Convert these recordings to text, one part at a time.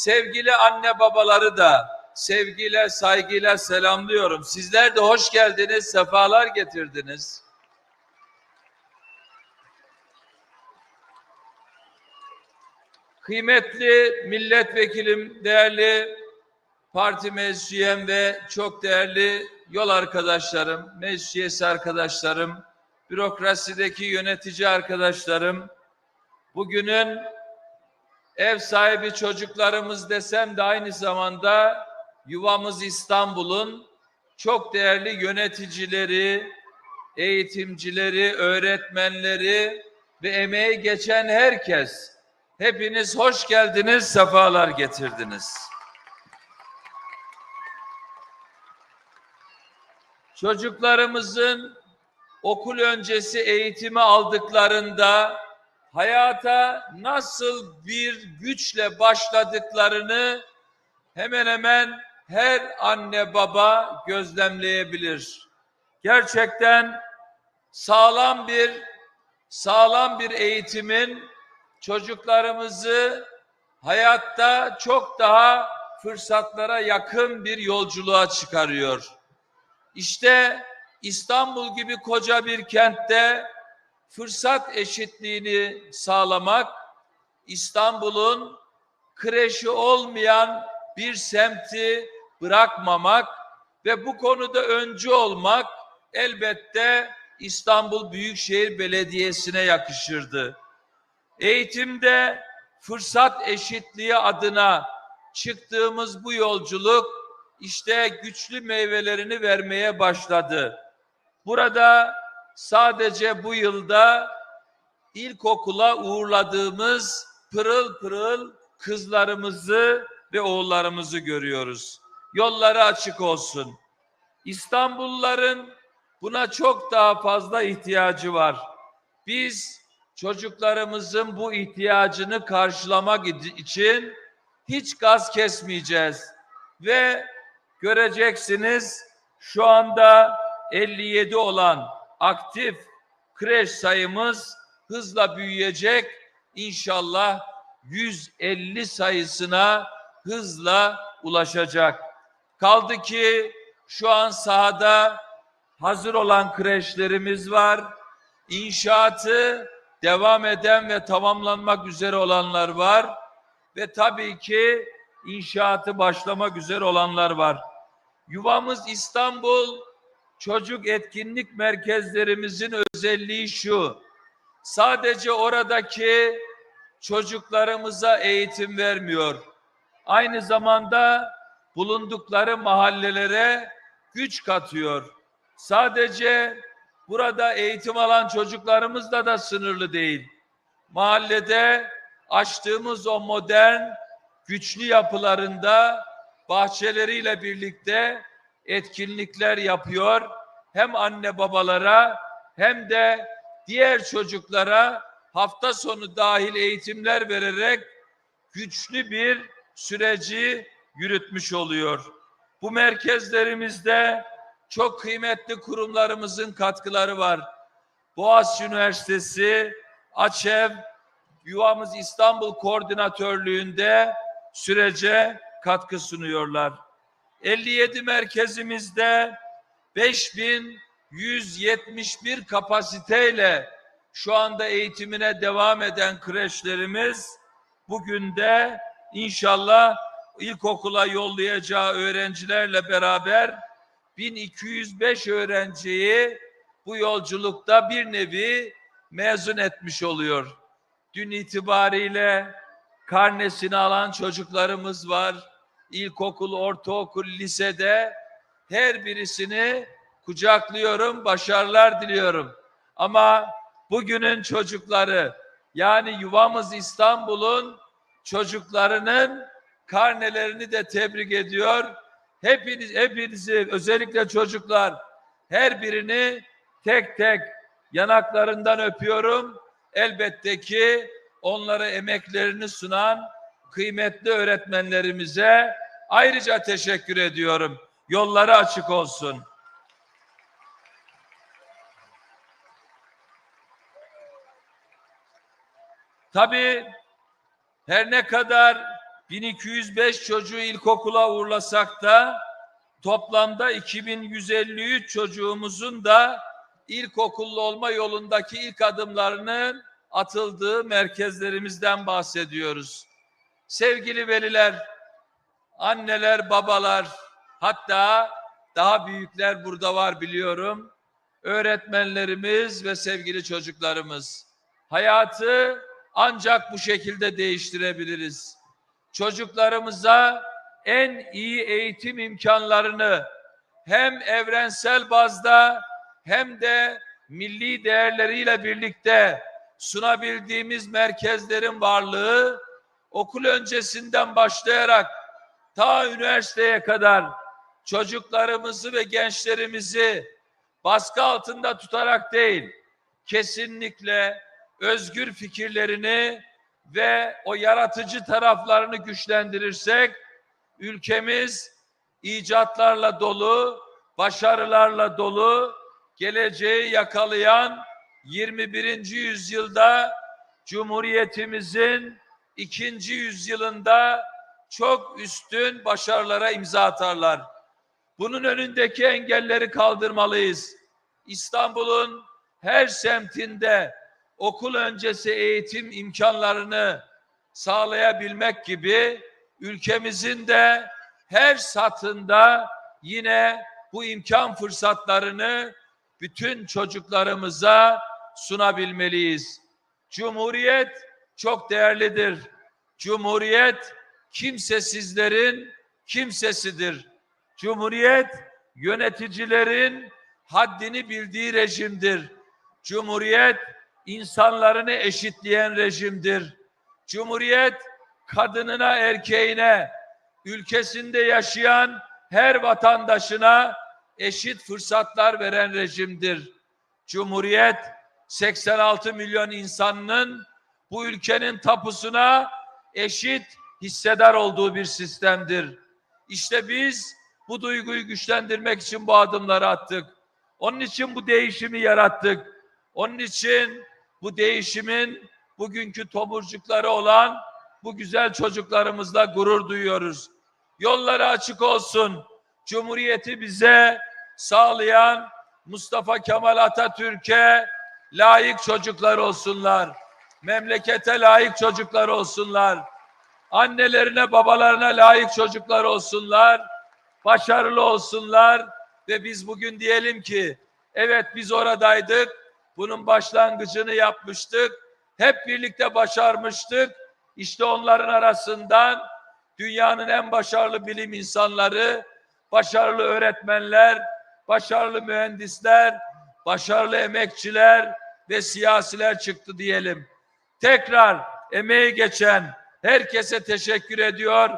sevgili anne babaları da sevgiyle, saygıyla selamlıyorum. Sizler de hoş geldiniz, sefalar getirdiniz. Kıymetli milletvekilim, değerli parti meclis üyem ve çok değerli yol arkadaşlarım, meclis üyesi arkadaşlarım, bürokrasideki yönetici arkadaşlarım, bugünün ev sahibi çocuklarımız desem de aynı zamanda yuvamız İstanbul'un çok değerli yöneticileri, eğitimcileri, öğretmenleri ve emeği geçen herkes. Hepiniz hoş geldiniz, sefalar getirdiniz. Çocuklarımızın okul öncesi eğitimi aldıklarında hayata nasıl bir güçle başladıklarını hemen hemen her anne baba gözlemleyebilir. Gerçekten sağlam bir sağlam bir eğitimin çocuklarımızı hayatta çok daha fırsatlara yakın bir yolculuğa çıkarıyor. İşte İstanbul gibi koca bir kentte fırsat eşitliğini sağlamak, İstanbul'un kreşi olmayan bir semti bırakmamak ve bu konuda öncü olmak elbette İstanbul Büyükşehir Belediyesi'ne yakışırdı. Eğitimde fırsat eşitliği adına çıktığımız bu yolculuk işte güçlü meyvelerini vermeye başladı. Burada sadece bu yılda ilkokula uğurladığımız pırıl pırıl kızlarımızı ve oğullarımızı görüyoruz. Yolları açık olsun. İstanbulluların buna çok daha fazla ihtiyacı var. Biz çocuklarımızın bu ihtiyacını karşılamak için hiç gaz kesmeyeceğiz. Ve göreceksiniz şu anda 57 olan aktif kreş sayımız hızla büyüyecek. İnşallah 150 sayısına hızla ulaşacak. Kaldı ki şu an sahada hazır olan kreşlerimiz var. İnşaatı devam eden ve tamamlanmak üzere olanlar var. Ve tabii ki inşaatı başlamak üzere olanlar var. Yuvamız İstanbul çocuk etkinlik merkezlerimizin özelliği şu. Sadece oradaki çocuklarımıza eğitim vermiyor. Aynı zamanda bulundukları mahallelere güç katıyor. Sadece burada eğitim alan çocuklarımızla da sınırlı değil. Mahallede açtığımız o modern güçlü yapılarında bahçeleriyle birlikte etkinlikler yapıyor. Hem anne babalara hem de diğer çocuklara hafta sonu dahil eğitimler vererek güçlü bir süreci yürütmüş oluyor. Bu merkezlerimizde çok kıymetli kurumlarımızın katkıları var. Boğaziçi Üniversitesi, AÇEV, Yuvamız İstanbul Koordinatörlüğü'nde sürece katkı sunuyorlar. 57 merkezimizde 5171 kapasiteyle şu anda eğitimine devam eden kreşlerimiz bugün de inşallah ilkokula yollayacağı öğrencilerle beraber 1205 öğrenciyi bu yolculukta bir nevi mezun etmiş oluyor. Dün itibariyle karnesini alan çocuklarımız var. İlkokul, ortaokul, lisede her birisini kucaklıyorum, başarılar diliyorum. Ama bugünün çocukları yani yuvamız İstanbul'un çocuklarının karnelerini de tebrik ediyor. Hepiniz, hepinizi özellikle çocuklar her birini tek tek yanaklarından öpüyorum. Elbette ki onlara emeklerini sunan kıymetli öğretmenlerimize ayrıca teşekkür ediyorum. Yolları açık olsun. Tabii her ne kadar 1205 çocuğu ilkokula uğurlasak da toplamda 2153 çocuğumuzun da ilkokullu olma yolundaki ilk adımlarının atıldığı merkezlerimizden bahsediyoruz. Sevgili veliler, anneler, babalar, hatta daha büyükler burada var biliyorum. Öğretmenlerimiz ve sevgili çocuklarımız. Hayatı ancak bu şekilde değiştirebiliriz. Çocuklarımıza en iyi eğitim imkanlarını hem evrensel bazda hem de milli değerleriyle birlikte sunabildiğimiz merkezlerin varlığı okul öncesinden başlayarak ta üniversiteye kadar çocuklarımızı ve gençlerimizi baskı altında tutarak değil, kesinlikle özgür fikirlerini ve o yaratıcı taraflarını güçlendirirsek ülkemiz icatlarla dolu, başarılarla dolu, geleceği yakalayan 21. yüzyılda Cumhuriyetimizin ikinci yüzyılında çok üstün başarılara imza atarlar. Bunun önündeki engelleri kaldırmalıyız. İstanbul'un her semtinde okul öncesi eğitim imkanlarını sağlayabilmek gibi ülkemizin de her satında yine bu imkan fırsatlarını bütün çocuklarımıza sunabilmeliyiz. Cumhuriyet çok değerlidir. Cumhuriyet kimsesizlerin kimsesidir. Cumhuriyet yöneticilerin haddini bildiği rejimdir. Cumhuriyet insanlarını eşitleyen rejimdir. Cumhuriyet kadınına, erkeğine, ülkesinde yaşayan her vatandaşına eşit fırsatlar veren rejimdir. Cumhuriyet 86 milyon insanının bu ülkenin tapusuna eşit hissedar olduğu bir sistemdir. İşte biz bu duyguyu güçlendirmek için bu adımları attık. Onun için bu değişimi yarattık. Onun için bu değişimin bugünkü tomurcukları olan bu güzel çocuklarımızla gurur duyuyoruz. Yolları açık olsun. Cumhuriyeti bize sağlayan Mustafa Kemal Atatürk'e layık çocuklar olsunlar. Memlekete layık çocuklar olsunlar. Annelerine, babalarına layık çocuklar olsunlar. Başarılı olsunlar ve biz bugün diyelim ki evet biz oradaydık. Bunun başlangıcını yapmıştık. Hep birlikte başarmıştık. İşte onların arasından dünyanın en başarılı bilim insanları, başarılı öğretmenler, başarılı mühendisler, başarılı emekçiler ve siyasiler çıktı diyelim. Tekrar emeği geçen herkese teşekkür ediyor.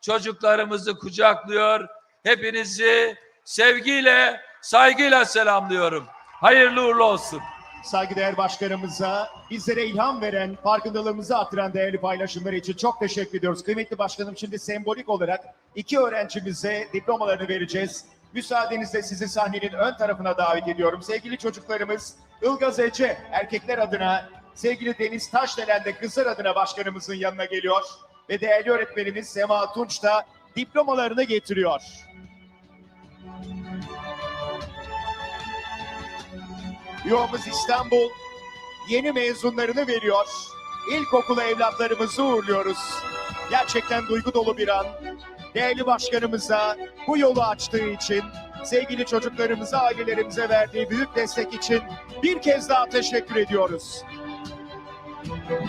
Çocuklarımızı kucaklıyor. Hepinizi sevgiyle, saygıyla selamlıyorum. Hayırlı uğurlu olsun. Saygıdeğer başkanımıza, bizlere ilham veren, farkındalığımızı artıran değerli paylaşımları için çok teşekkür ediyoruz. Kıymetli başkanım şimdi sembolik olarak iki öğrencimize diplomalarını vereceğiz. Müsaadenizle sizi sahnenin ön tarafına davet ediyorum. Sevgili çocuklarımız Ilgaz Ece erkekler adına, sevgili Deniz Taşdelen de kızlar adına başkanımızın yanına geliyor. Ve değerli öğretmenimiz Sema Tunç da diplomalarını getiriyor. Yuvamız İstanbul yeni mezunlarını veriyor. İlkokulu evlatlarımızı uğurluyoruz. Gerçekten duygu dolu bir an. Değerli başkanımıza bu yolu açtığı için, sevgili çocuklarımıza, ailelerimize verdiği büyük destek için bir kez daha teşekkür ediyoruz. Evet,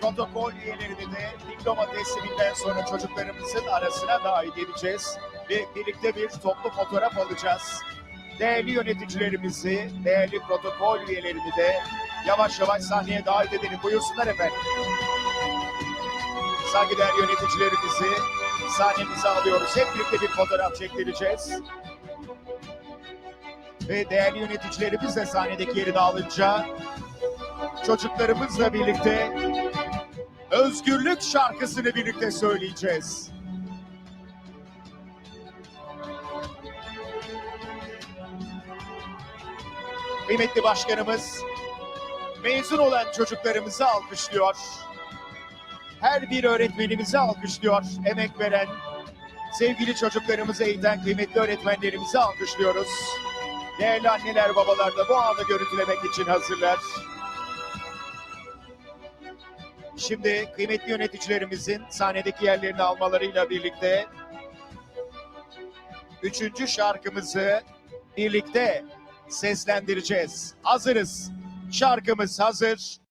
protokol üyelerini de diploma tesliminden sonra çocuklarımızın arasına dahil edeceğiz ve birlikte bir toplu fotoğraf alacağız. Değerli yöneticilerimizi, değerli protokol üyelerini de yavaş yavaş sahneye davet edelim. Buyursunlar efendim. Saygıdeğer yöneticilerimizi sahnemize alıyoruz. Hep birlikte bir fotoğraf çektireceğiz. Ve değerli yöneticilerimiz de sahnedeki yerini alınca çocuklarımızla birlikte özgürlük şarkısını birlikte söyleyeceğiz. Kıymetli başkanımız mezun olan çocuklarımızı alkışlıyor. Her bir öğretmenimizi alkışlıyor. Emek veren, sevgili çocuklarımızı eğiten kıymetli öğretmenlerimizi alkışlıyoruz. Değerli anneler babalar da bu anı görüntülemek için hazırlar. Şimdi kıymetli yöneticilerimizin sahnedeki yerlerini almalarıyla birlikte üçüncü şarkımızı birlikte seslendireceğiz. Hazırız. Şarkımız hazır.